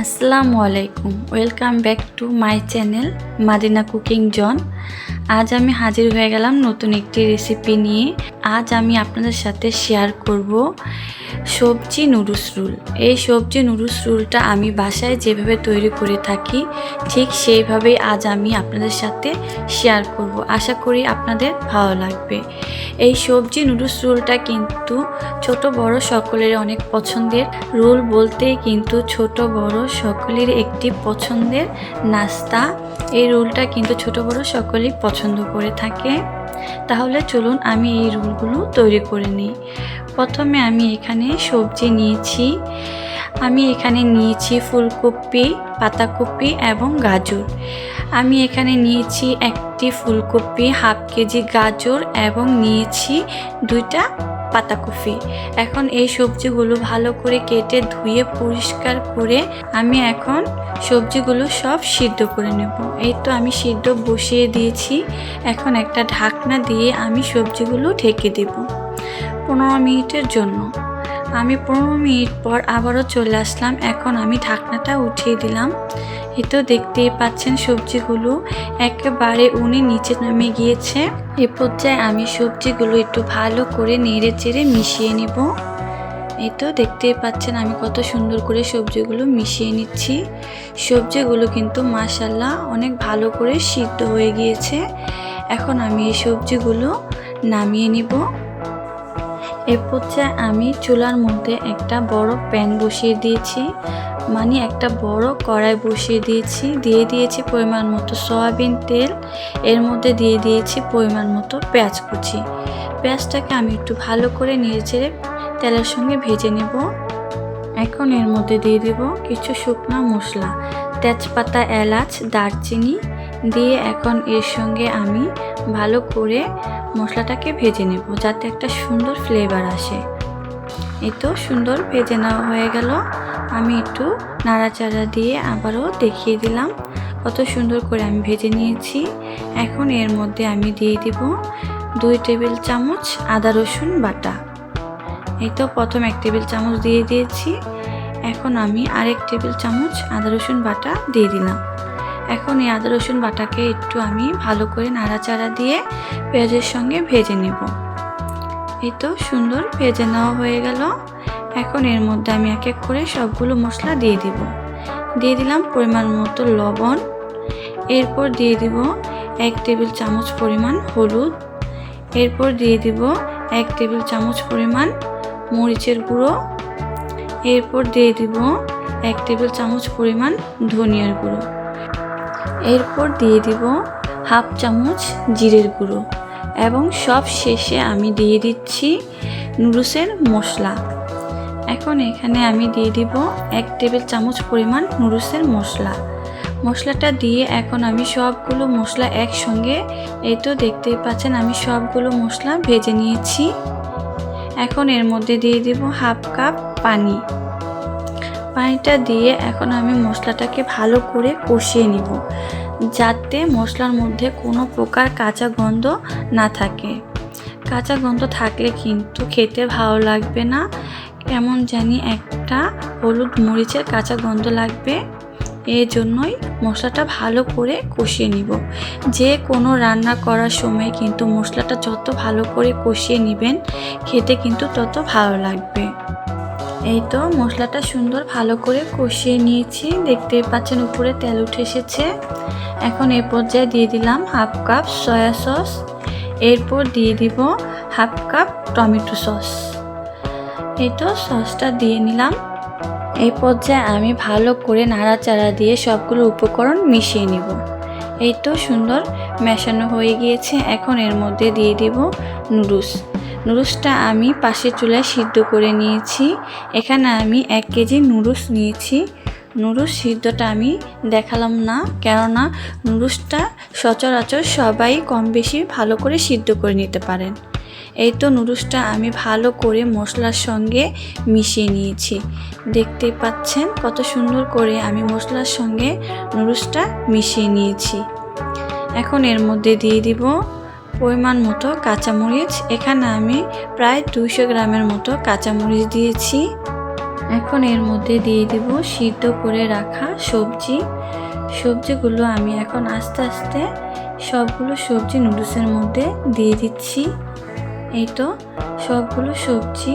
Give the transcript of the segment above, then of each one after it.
আসসালামু আলাইকুম। Welcome back to my channel Madina cooking zone আজ আমি হাজির হয়ে গেলাম নতুন একটি রেসিপি নিয়ে। আজ আমি আপনাদের সাথে শেয়ার করব সবজি নুডলস রুল। এই সবজি নুডলস রুলটা আমি বাসায় যেভাবে তৈরি করে থাকি, ঠিক সেইভাবেই আজ আমি আপনাদের সাথে শেয়ার করব। আশা করি আপনাদের ভালো লাগবে। এই সবজি নুডলস রুলটা কিন্তু ছোট বড় সকলের অনেক পছন্দের। রুল বলতেই কিন্তু ছোট বড় সকলের একটি পছন্দের নাস্তা। এই রুলটা কিন্তু ছোট বড় সকলেই পছন্দ করে থাকে। তাহলে চলুন আমি এই রুলগুলো তৈরি করে নিই। প্রথমে আমি এখানে সবজি নিয়েছি। আমি এখানে নিয়েছি ফুলকপি, পাতাকপি এবং গাজর। আমি এখানে নিয়েছি একটি ফুলকপি, হাফ কেজি গাজর এবং নিয়েছি দুইটা পাতাকপি। এখন এই সবজিগুলো ভালো করে কেটে ধুয়ে পরিষ্কার করে আমি এখন সবজিগুলো সব সিদ্ধ করে নেব। এই তো আমি সিদ্ধ বসিয়ে দিয়েছি। এখন একটা ঢাকনা দিয়ে আমি সবজিগুলো ঢেকে দেব। পনেরো মিনিটের জন্য। আমি পনেরো মিনিট পর আবারও চলে আসলাম। এখন আমি ঢাকনাটা উঠিয়ে দিলাম। এই তো দেখতেই পাচ্ছেন সবজিগুলো। একেবারে উনি নিচে নামে গিয়েছে। এ পর্যায়ে আমি সবজিগুলো একটু ভালো করে নেড়ে চেড়ে মিশিয়ে নেব। এই তো দেখতেই পাচ্ছেন আমি কত সুন্দর করে সবজিগুলো মিশিয়ে নিচ্ছি। সবজিগুলো কিন্তু মাসাল্লাহ অনেক ভালো করে সিদ্ধ হয়ে গিয়েছে। এখন আমি এই সবজিগুলো নামিয়ে নিব। এ পর্যায়ে আমি চুলার মধ্যে একটা বড় প্যান বসিয়ে দিয়েছি। মানে একটা বড় কড়াই বসিয়ে দিয়েছি। দিয়ে দিয়েছি পরিমাণ মতো সয়াবিন তেল। এর মধ্যে দিয়ে দিয়েছি পরিমাণ মতো পেঁয়াজ কুচি। পেঁয়াজটাকে আমি একটু ভালো করে নিয়ে চেড়ে তেলের সঙ্গে ভেজে নেব। এখন এর মধ্যে দিয়ে দেব কিছু শুকনো মশলা। তেজপাতা, এলাচ, দারচিনি। দিয়ে এখন এর সঙ্গে আমি ভালো করে মশলাটাকে ভেজে নেব যাতে একটা সুন্দর ফ্লেভার আসে। এই তো সুন্দর ভেজে নেওয়া হয়ে গেল। আমি একটু নাড়াচাড়া দিয়ে আবারও দেখিয়ে দিলাম কত সুন্দর করে আমি ভেজে নিয়েছি। এখন এর মধ্যে আমি দিয়ে দিব দুই টেবিল চামচ আদা রসুন বাটা। এই তো প্রথম এক টেবিল চামচ দিয়ে দিয়েছি। এখন আমি আরেক টেবিল চামচ আদা রসুন বাটা দিয়ে দিলাম। এখন এই আদা রসুন বাটাকে একটু আমি ভালো করে নাড়াচাড়া দিয়ে পেঁয়াজের সঙ্গে ভেজে নেব। এই তো সুন্দর ভেজে নেওয়া হয়ে গেল। এখন এর মধ্যে আমি এক এক করে সবগুলো মশলা দিয়ে দিব। দিয়ে দিলাম পরিমাণ মতো লবণ। এরপর দিয়ে দিব এক টেবিল চামচ পরিমাণ হলুদ। এরপর দিয়ে দিব এক টেবিল চামচ পরিমাণ মরিচের গুঁড়ো। এরপর দিয়ে দিব এক টেবিল চামচ পরিমাণ ধনিয়ার গুঁড়ো। এরপর দিয়ে দিব হাফ চামচ জিরের গুঁড়ো এবং সব শেষে আমি দিয়ে দিচ্ছি নুডলসের মশলা। এখন এখানে আমি দিয়ে দিব এক টেবিল চামচ পরিমাণ নুডলসের মশলা। মশলাটা দিয়ে এখন আমি সবগুলো মশলা একসঙ্গে, এই তো দেখতেই পাচ্ছেন আমি সবগুলো মশলা ভেজে নিয়েছি। এখন এর মধ্যে দিয়ে দিব হাফ কাপ পানি। পানিটা দিয়ে এখন আমি মশলাটাকে ভালো করে কষিয়ে নিব, যাতে মশলার মধ্যে কোনো প্রকার কাঁচা গন্ধ না থাকে। কাঁচা গন্ধ থাকলে কিন্তু খেতে ভালো লাগবে না কেমন জানি একটা হলুদ মরিচের কাঁচা গন্ধ লাগবে। এই জন্যই মশলাটা ভালো করে কষিয়ে নিব। যে কোনো রান্না করার সময় কিন্তু মশলাটা যত ভালো করে কষিয়ে নেবেন, খেতে কিন্তু তত ভালো লাগবে। এই তো মশলাটা সুন্দর ভালো করে কষিয়ে নিয়েছি। দেখতে পাচ্ছেন উপরে তেল উঠে এসেছে। এখন এ পর্যায়ে দিয়ে দিলাম হাফ কাপ সয়া সস। এরপর দিয়ে দিব হাফ কাপ টমেটো সস। এই তো সসটা দিয়ে নিলাম। এই পর্যায়ে আমি ভালো করে নাড়াচাড়া দিয়ে সবগুলো উপকরণ মিশিয়ে নিব। এই তো সুন্দর মেশানো হয়ে গিয়েছে। এখন এর মধ্যে দিয়ে দিব নুডলস। নুডলসটা আমি পাশের চুলায় সিদ্ধ করে নিয়েছি। এখানে আমি এক কেজি নুডলস নিয়েছি। নুডলস সিদ্ধটা আমি দেখালাম না, কেননা নুডলসটা সচরাচর সবাই কম বেশি ভালো করে সিদ্ধ করে নিতে পারেন। এই তো নুডলসটা আমি ভালো করে মশলার সঙ্গে মিশিয়ে নিয়েছি। দেখতে পাচ্ছেন কত সুন্দর করে আমি মশলার সঙ্গে নুডলসটা মিশিয়ে নিয়েছি। এখন এর মধ্যে দিয়ে দিব পরিমাণ মতো কাঁচামরিচ। এখানে আমি প্রায় দুইশো গ্রামের মতো কাঁচামরিচ দিয়েছি। এখন এর মধ্যে দিয়ে দিব সিদ্ধ করে রাখা সবজি। সবজিগুলো আমি এখন আস্তে আস্তে সবগুলো সবজি নুডলসের মধ্যে দিয়ে দিচ্ছি। এই তো সবগুলো সবজি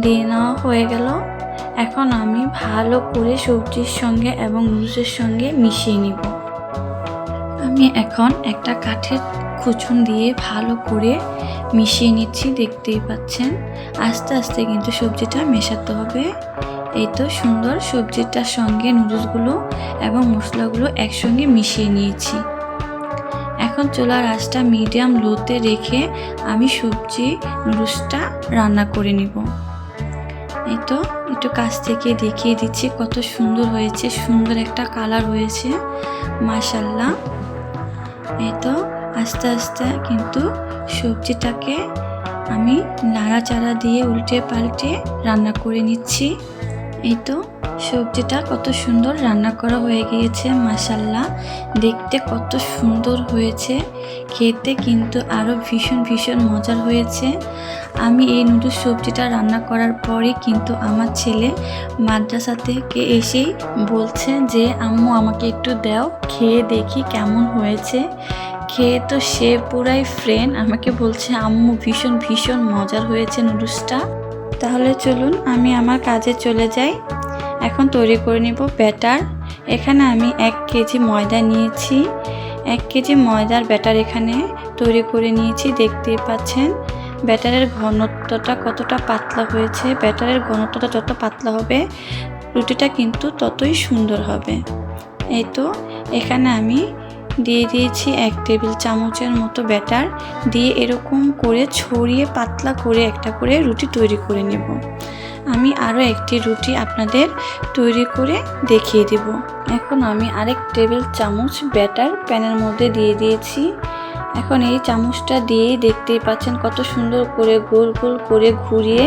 দিয়ে নেওয়া হয়ে গেল। এখন আমি ভালো করে সবজির সঙ্গে এবং নুডলসের সঙ্গে মিশিয়ে নিব। আমি এখন একটা কাঠের খুচুন দিয়ে ভালো করে মিশিয়ে নিচ্ছি, দেখতেই পাচ্ছেন। আস্তে আস্তে কিন্তু সবজিটা মেশাতে হবে। এই তো সুন্দর সবজিটার সঙ্গে নুডলসগুলো এবং মশলাগুলো একসঙ্গে মিশিয়ে নিয়েছি। এখন চুলার আঁচটা মিডিয়াম লোতে রেখে আমি সবজি, নুডলসটা রান্না করে নিব। এই তো একটু কাছ থেকে দেখিয়ে দিচ্ছি কত সুন্দর হয়েছে, সুন্দর একটা কালার হয়েছে মাশাল্লাহ এই তো আস্তে আস্তে কিন্তু সবজিটাকে আমি নাড়াচাড়া দিয়ে উল্টে পাল্টে রান্না করে নিচ্ছি। এই তো সবজিটা কত সুন্দর রান্না করা হয়ে গিয়েছে মাসাল্লাহ দেখতে কত সুন্দর হয়েছে। খেতে কিন্তু আরও ভীষণ ভীষণ মজার হয়েছে। আমি এই নুডলস সবজিটা রান্না করার পরে কিন্তু আমার ছেলে মাদ্রাসা থেকে এসেই বলছে যে, আম্মু, আমাকে একটু দাও, খেয়ে দেখি কেমন হয়েছে। খেয়ে তো সে পুরাই ফ্রেন্ড আমাকে বলছে, আম্মু, ভীষণ ভীষণ মজার হয়েছে নুডলসটা। তাহলে চলুন, আমি আমার কাজে চলে যাই। এখন তৈরি করে নেব ব্যাটার। এখানে আমি এক কেজি ময়দা নিয়েছি। এক কেজি ময়দার ব্যাটার এখানে তৈরি করে নিয়েছি, দেখতেই পাচ্ছেন। ব্যাটারের ঘনত্বটা কতটা পাতলা হয়েছে, ব্যাটারের ঘনত্বটা যত পাতলা হবে, রুটিটা কিন্তু ততই সুন্দর হবে। এই তো, এখানে আমি দিয়ে দিয়েছি এক টেবিল চামচের মতো ব্যাটার। দিয়ে এরকম করে ছড়িয়ে পাতলা করে একটা করে রুটি তৈরি করে নেব। আমি আরও একটি রুটি আপনাদের তৈরি করে দেখিয়ে দেব। এখন আমি আরেক টেবিল চামচ ব্যাটার প্যানের মধ্যে দিয়ে দিয়েছি। এখন এই চামচটা দিয়েই দেখতেই পাচ্ছেন কত সুন্দর করে গোল গোল করে ঘুরিয়ে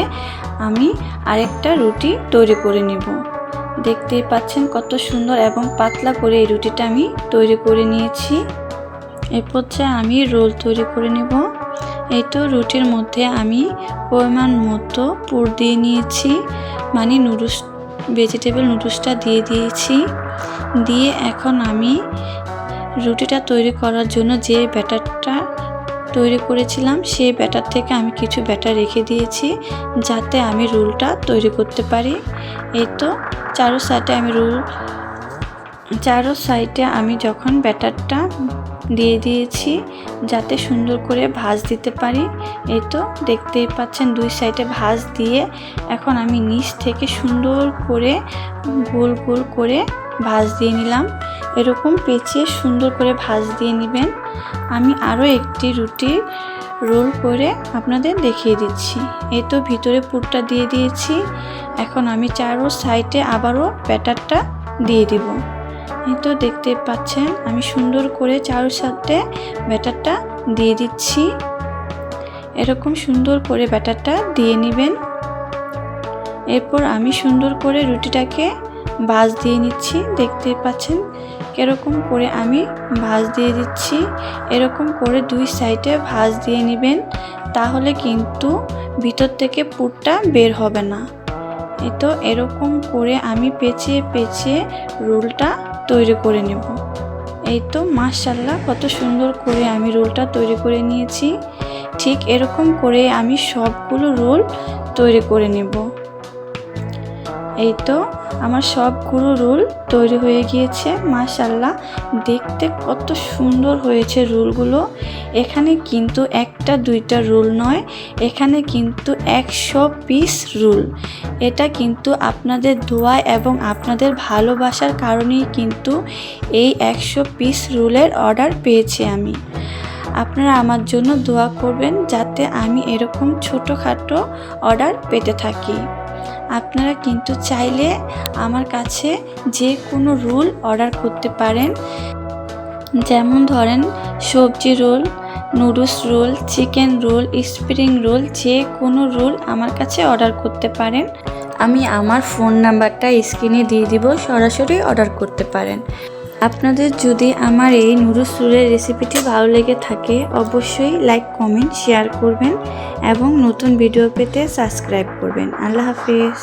আমি আরেকটা রুটি তৈরি করে নেব। দেখতেই পাচ্ছেন কত সুন্দর এবং পাতলা করে এই রুটিটা আমি তৈরি করে নিয়েছি। এ পর্যায়ে আমি রোল তৈরি করে নেব। এই তো রুটির মধ্যে আমি পরিমাণ মতো পুর দিয়ে নিয়েছি মানে নুডলস ভেজিটেবল নুডলসটা দিয়ে দিয়েছি। দিয়ে এখন আমি রুটিটা তৈরি করার জন্য যে ব্যাটারটা তৈরি করেছিলাম, সেই ব্যাটার থেকে আমি কিছু ব্যাটার রেখে দিয়েছি যাতে আমি রোলটা তৈরি করতে পারি। এই তো, চারো সাইডে আমি রোল, চারো সাইডে আমি যখন ব্যাটারটা দিয়ে দিয়েছি যাতে সুন্দর করে ভাজ দিতে পারি, এই তো দেখতেই পাচ্ছেন দুই সাইডে ভাজ দিয়ে এখন আমি নিচ থেকে সুন্দর করে গোল গোল করে ভাজ দিয়ে নিলাম। এরকম পেঁচিয়ে সুন্দর করে ভাজ দিয়ে নেবেন। আমি আরও একটি রুটি রোল করে আপনাদের দেখিয়ে দিচ্ছি। এই তো ভিতরে পুরটা দিয়ে দিয়েছি। এখন আমি চারো সাইডে আবারও ব্যাটারটা দিয়ে দিব। এই তো দেখতে পাচ্ছেন, আমি সুন্দর করে চারো সাইডে ব্যাটারটা দিয়ে দিচ্ছি। এরকম সুন্দর করে ব্যাটারটা দিয়ে নেবেন। এরপর আমি সুন্দর করে রুটিটাকে বাজ দিয়ে নিচ্ছি, দেখতে পাচ্ছেন এরকম করে আমি ভাজ দিয়ে দিচ্ছি। এরকম করে দুই সাইডে ভাজ দিয়ে নেবেন, তাহলে কিন্তু ভিতর থেকে পুরটা বের হবে না। এই তো এরকম করে আমি পেঁচিয়ে পেঁচিয়ে রোলটা তৈরি করে নেব। এই তো মাশাল্লাহ কত সুন্দর করে আমি রোলটা তৈরি করে নিয়েছি। ঠিক এরকম করে আমি সবগুলো রোল তৈরি করে নেব। এই তো আমার সব সবগুলো রোল তৈরি হয়ে গিয়েছে মাশাল্লাহ দেখতে কত সুন্দর হয়েছে রোলগুলো। এখানে কিন্তু একটা, দুইটা রোল নয়, এখানে কিন্তু একশো পিস রোল। এটা কিন্তু আপনাদের দোয়া এবং আপনাদের ভালোবাসার কারণেই কিন্তু এই একশো পিস রোলের অর্ডার পেয়েছি আমি। আপনারা আমার জন্য দোয়া করবেন যাতে আমি এরকম ছোটোখাটো অর্ডার পেতে থাকি। আপনারা কিন্তু চাইলে আমার কাছে যে কোনো রোল অর্ডার করতে পারেন। যেমন ধরেন, সবজি roll, noodles roll, chicken roll, spring roll, যে কোনো রোল আমার কাছে অর্ডার করতে পারেন। আমি আমার ফোন নাম্বারটা স্ক্রিনে দিয়ে দিব, সরাসরি অর্ডার করতে পারেন। আপনাদের যদি আমার এই নুডলস চুলের রেসিপিটি ভালো লেগে থাকে, অবশ্যই লাইক, কমেন্ট, শেয়ার করবেন এবং নতুন ভিডিও পেতে সাবস্ক্রাইব করবেন। আল্লাহ হাফিজ।